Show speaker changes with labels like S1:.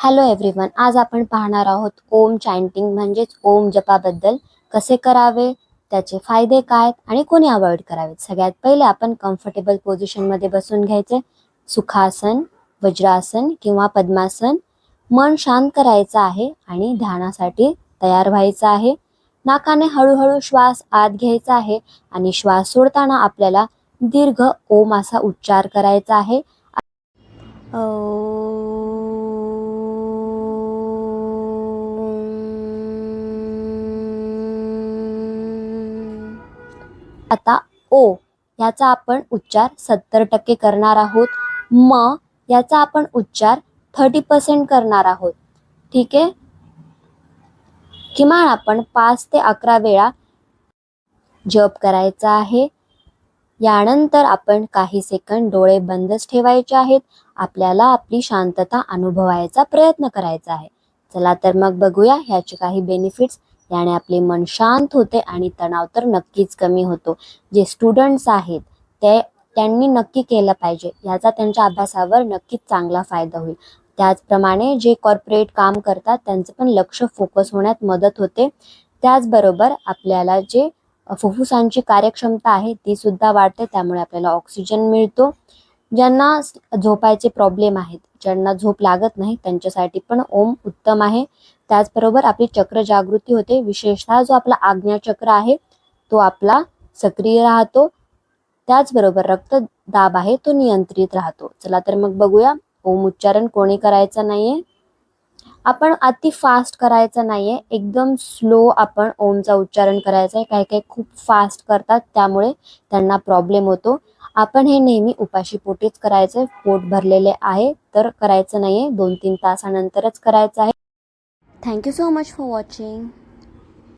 S1: Hello everyone आज आपण पाहणार आहोत ओम चॅन्टिंग म्हणजेच ओम जपाबद्दल. कसे करावे? त्याचे फायदे काय? आणि कोणी अवॉइड करावेत? सगळ्यात पहिले आपण कम्फर्टेबल पोझिशनमध्ये बसून घ्यायचे. सुखासन वज्रासन किंवा पद्मासन. मन शांत करायचं आहे आणि ध्यानासाठी तयार व्हायचं आहे. नाकाने हळूहळू श्वास आत घ्यायचा आहे आणि श्वास सोडताना आपल्याला दीर्घ ओम असा उच्चार करायचा आहे. आता ओ याचा आपण उच्चार सत्तर टक्के करणार आहोत. म याचा आपण उच्चार थर्टी पर्सेंट करणार आहोत. ठीक आहे? किमान आपण पाच ते अकरा वेळा जप करायचा आहे. यानंतर आपण काही सेकंद डोळे बंदच ठेवायचे आहेत. आपल्याला आपली शांतता अनुभवायचा प्रयत्न करायचा आहे. चला तर मग बघूया ह्याचे काही बेनिफिट्स याने आपले मन शांत होते आणि तणाव तर नक्कीच कमी होतो. जे स्टुडंट्स आहेत ते त्यांनी नक्की केलं पाहिजे. याचा त्यांच्या अभ्यासावर नक्कीच चांगला फायदा होईल. त्याचप्रमाणे जे कॉर्पोरेट काम करतात त्यांचं पण लक्ष फोकस होण्यात मदत होते. त्याचबरोबर आपल्याला जे फुफ्फुसांची कार्यक्षमता आहे ती सुद्धा वाढते. त्यामुळे आपल्याला ऑक्सिजन मिळतो. ज्यांना झोपायचे प्रॉब्लेम आहेत ज्यांना झोप लागत नाही त्यांच्यासाठी पण ओम उत्तम आहे. त्याचबरोबर आपली चक्र जागृती होते. विशेषतः जो आपला आज्ञाचक्र आहे तो आपला सक्रिय राहतो. त्याचबरोबर रक्तदाब आहे तो नियंत्रित राहतो. चला तर मग बघूया ओम उच्चारण कोणी करायचं नाहीये? आपण अति फास्ट करायचं नाहीये. एकदम स्लो आपण ओमचा उच्चारण करायचा आहे काही काही खूप फास्ट करतात त्यामुळे त्यांना प्रॉब्लेम होतो. आपण हे नेहमी उपाशी पोटीच करायचंय पोट भरलेले आहे तर करायचं नाही आहे दोन तीन तासानंतरच करायचं आहे. Thank you so much for watching